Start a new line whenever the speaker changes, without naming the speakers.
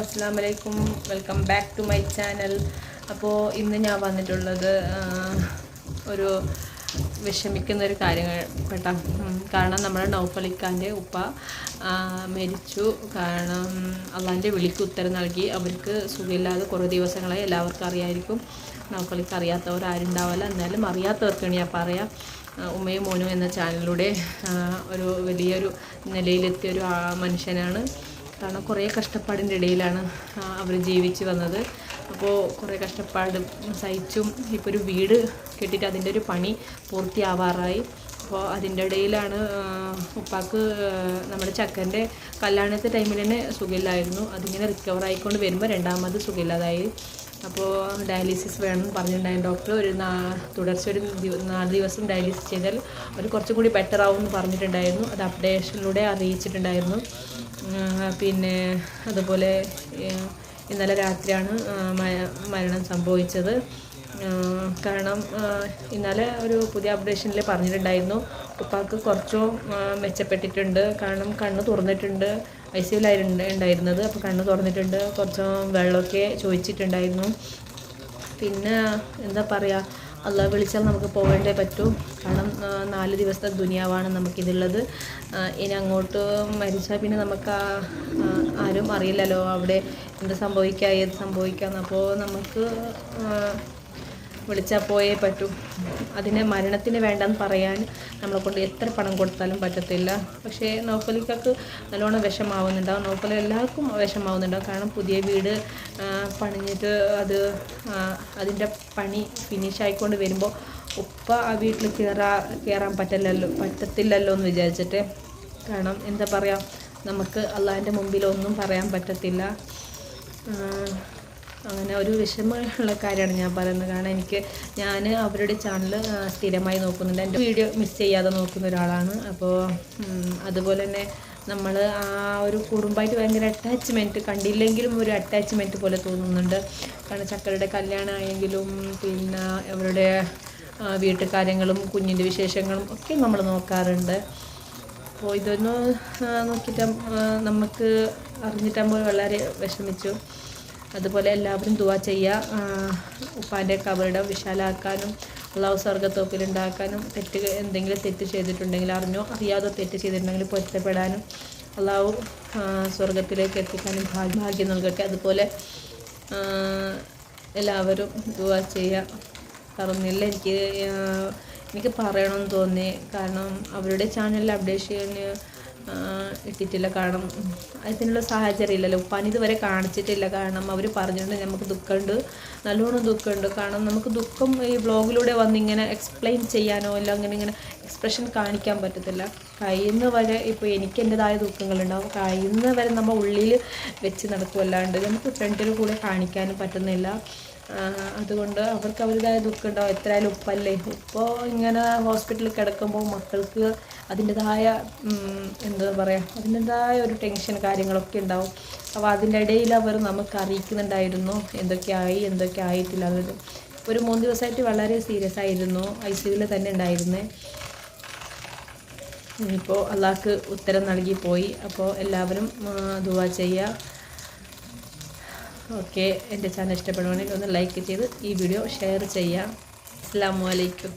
അസ്സാം വലൈക്കും welcome back to my channel. അപ്പോൾ ഇന്ന് ഞാൻ വന്നിട്ടുള്ളത് ഒരു വിഷമിക്കുന്ന ഒരു കാര്യങ്ങൾ കേട്ടോ കാരണം നമ്മുടെ നൗഫലിക്കാന്റെ ഉപ്പ മരിച്ചു. കാരണം അള്ളാന്റെ വിളിക്ക് ഉത്തരം നൽകി. അവർക്ക് സുഖമില്ലാതെ കുറേ ദിവസങ്ങളായി എല്ലാവർക്കും അറിയായിരിക്കും. നൗഫലിക്ക് അറിയാത്തവർ ആരുണ്ടാവില്ല എന്നാലും അറിയാത്തവർക്കാണ് ഞാൻ പറയാം. ഉമ്മയും മോനും എന്ന ചാനലിലൂടെ ഒരു വലിയൊരു നിലയിലെത്തിയ ഒരു മനുഷ്യനാണ്. കാരണം കുറേ കഷ്ടപ്പാടിന്റെ ഇടയിലാണ് അവർ ജീവിച്ച് വന്നത്. അപ്പോൾ കുറേ കഷ്ടപ്പാട് സഹിച്ചും ഇപ്പോൾ ഒരു വീട് കെട്ടിയിട്ട് അതിന്റെ ഒരു പണി പൂർത്തിയാവാറായി. അപ്പോൾ അതിന്റെ ഇടയിലാണ് ഉപ്പാക്ക് നമ്മുടെ ചക്കന്റെ കല്യാണത്തെ ടൈമിൽ തന്നെ സുഖമില്ലായിരുന്നു. അതിങ്ങനെ റിക്കവർ ആയിക്കൊണ്ട് വരുമ്പോൾ രണ്ടാമത് സുഖമില്ലാതായി. അപ്പോൾ ഡയാലിസിസ് വേണമെന്ന് പറഞ്ഞിട്ടുണ്ടായിരുന്നു. ഡോക്ടർ ഒരു നാ തുടർച്ച ഒരു നാല് ദിവസം ഡയാലിസിസ് ചെയ്താൽ അവർ കുറച്ചും കൂടി ബെറ്റർ ആവും എന്ന് പറഞ്ഞിട്ടുണ്ടായിരുന്നു. അത് അപ്ഡേഷനിലൂടെ അറിയിച്ചിട്ടുണ്ടായിരുന്നു. പിന്നെ അതുപോലെ ഇന്നലെ രാത്രിയാണ് മരണം സംഭവിച്ചത്. കാരണം ഇന്നലെ ഒരു പുതിയ അപ്ഡേഷനിൽ പറഞ്ഞിട്ടുണ്ടായിരുന്നു. ഉപ്പാക്ക് കുറച്ചോ മെച്ചപ്പെട്ടിട്ടുണ്ട്. കാരണം കണ്ണ് തുറന്നിട്ടുണ്ട്. ഐ സിയിലായിരുന്നു ഉണ്ടായിരുന്നത് അപ്പോൾ കണ്ണ് തുറന്നിട്ടുണ്ട്. കുറച്ചോ വെള്ളമൊക്കെ ചോദിച്ചിട്ടുണ്ടായിരുന്നു. പിന്നെ എന്താ പറയുക അള്ളാഹ് വിളിച്ചാൽ നമുക്ക് പോകേണ്ടേ പറ്റൂ. കാരണം നാല് ദിവസത്തെ ദുനിയാവാണ് നമുക്കിതുള്ളത്. ഇനി അങ്ങോട്ട് മരിച്ചാൽ പിന്നെ നമുക്ക് ആരും അറിയില്ലല്ലോ. അവിടെ എന്ത് സംഭവിക്കുക ഏത് സംഭവിക്കാന്ന്. അപ്പോൾ നമുക്ക് വിളിച്ചാൽ പോയേ പറ്റൂ. അതിനെ മരണത്തിന് വേണ്ടെന്ന് പറയാൻ നമ്മളെ കൊണ്ട് എത്ര പണം കൊടുത്താലും പറ്റത്തില്ല. പക്ഷേ നോപ്പലിക്കൊക്കെ നല്ലോണം വിഷമാവുന്നുണ്ടാവും നൗഫൽ എല്ലാവർക്കും വിഷമാവുന്നുണ്ടാവും കാരണം പുതിയ വീട് പണിഞ്ഞിട്ട് അത് അതിന്റെ പണി ഫിനിഷ് ആയിക്കൊണ്ട് വരുമ്പോൾ ഉപ്പ ആ വീട്ടിൽ കയറാ കയറാൻ പറ്റില്ലല്ലോ പറ്റത്തില്ലല്ലോ എന്ന് വിചാരിച്ചിട്ട്. കാരണം എന്താ പറയുക നമുക്ക് അള്ളാഹിന്റെ മുമ്പിൽ ഒന്നും പറയാൻ പറ്റത്തില്ല. അങ്ങനെ ഒരു വിഷമമുള്ള കാര്യമാണ് ഞാൻ പറയുന്നത്. കാരണം എനിക്ക് ഞാൻ അവരുടെ ചാനൽ സ്ഥിരമായി നോക്കുന്നുണ്ട്. എന്റെ വീഡിയോ മിസ് ചെയ്യാതെ നോക്കുന്ന ഒരാളാണ്. അപ്പോൾ അതുപോലെ തന്നെ നമ്മൾ ആ ഒരു കുടുംബമായിട്ട് ഭയങ്കര അറ്റാച്ച്മെന്റ് കണ്ടില്ലെങ്കിലും ഒരു അറ്റാച്ച്മെന്റ് പോലെ തോന്നുന്നുണ്ട്. കാരണം ചക്കരയുടെ കല്യാണമായെങ്കിലും പിന്നെ അവരുടെ വീട്ടുകാര്യങ്ങളും വീട്ടു കുഞ്ഞിന്റെ വിശേഷങ്ങളും ഒക്കെ നമ്മൾ നോക്കാറുണ്ട്. അപ്പോൾ ഇതൊന്നും നോക്കിയിട്ട് നമുക്ക് അറിഞ്ഞിട്ടാകുമ്പോൾ വളരെ വിഷമിച്ചു. അതുപോലെ എല്ലാവരും ദുവാ ചെയ്യുക. ഉപ്പാന്റെ കബറിടം വിശാലാക്കാനും അള്ളാഹു സ്വർഗത്തോപ്പിലുണ്ടാക്കാനും തെറ്റ് എന്തെങ്കിലും തെറ്റ് ചെയ്തിട്ടുണ്ടെങ്കിൽ അറിഞ്ഞോ അറിയാതെ തെറ്റ് ചെയ്തിട്ടുണ്ടെങ്കിൽ പൊരുത്തപ്പെടാനും അള്ളാഹു ആ, സ്വർഗത്തിലേക്ക് എത്തിക്കാനും ഭാഗ്യം നൽകട്ടെ. അതുപോലെ എല്ലാവരും ദുവാ ചെയ്യുക. പറഞ്ഞില്ല എനിക്ക് എനിക്ക് പറയണമെന്ന് തോന്നി. കാരണം അവരുടെ ചാനലിൽ അപ്ഡേഷന് ഇട്ടിട്ടില്ല. കാരണം അതിനുള്ള സാഹചര്യം ഇല്ലല്ലോ. ഉപ്പാൻ ഇതുവരെ കാണിച്ചിട്ടില്ല. കാരണം അവർ പറഞ്ഞിട്ടുണ്ട് നമുക്ക് ദുഃഖമുണ്ട്. നല്ലോണം ദുഃഖമുണ്ട്. കാരണം നമുക്ക് ദുഃഖം ഈ വ്ളോഗിലൂടെ വന്നിങ്ങനെ എക്സ്പ്ലെയിൻ ചെയ്യാനോ അല്ല അങ്ങനെ ഇങ്ങനെ എക്സ്പ്രഷൻ കാണിക്കാൻ പറ്റത്തില്ല. കഴിയുന്ന വരെ ഇപ്പോൾ എനിക്ക് എന്റെതായ ദുഃഖങ്ങളുണ്ടാവും. കഴിയുന്ന വരെ നമ്മൾ ഉള്ളിൽ വെച്ച് നടക്കുമല്ലാണ്ട് നമുക്ക് ഫ്രണ്ടിൽ കൂടെ കാണിക്കാനും പറ്റുന്നില്ല. അതുകൊണ്ട് അവർക്ക് അവരുടേതായ ദുഃഖം ഉണ്ടാവും എത്രയായാലും ഉപ്പല്ലേ? ഉപ്പോ ഇങ്ങനെ ഹോസ്പിറ്റലിൽ കിടക്കുമ്പോൾ മക്കൾക്ക് അതിന്റെതായ എന്താ പറയുക അതിന്റെതായ ഒരു ടെൻഷൻ കാര്യങ്ങളൊക്കെ ഉണ്ടാവും. അപ്പോൾ അതിന്റെ ഇടയിൽ അവർ നമുക്ക് അറിയിക്കുന്നുണ്ടായിരുന്നു എന്തൊക്കെയായി എന്തൊക്കെ ആയിട്ടില്ല അവർ ഒരു മൂന്ന് ദിവസമായിട്ട് വളരെ സീരിയസ് ആയിരുന്നു. ഐ സിയുവിൽ തന്നെ ഉണ്ടായിരുന്നേ. ഇനിയിപ്പോൾ അള്ളാഹ്ക്ക് ഉത്തരം നൽകി പോയി. അപ്പോൾ എല്ലാവരും ദുവാ ചെയ്യുക. ഓക്കെ എന്റെ ചാനൽ ഇഷ്ടപ്പെടുവാണെങ്കിൽ ഒന്ന് ലൈക്ക് ചെയ്ത് ഈ വീഡിയോ ഷെയർ ചെയ്യാം. അസ്സാം വലൈക്കും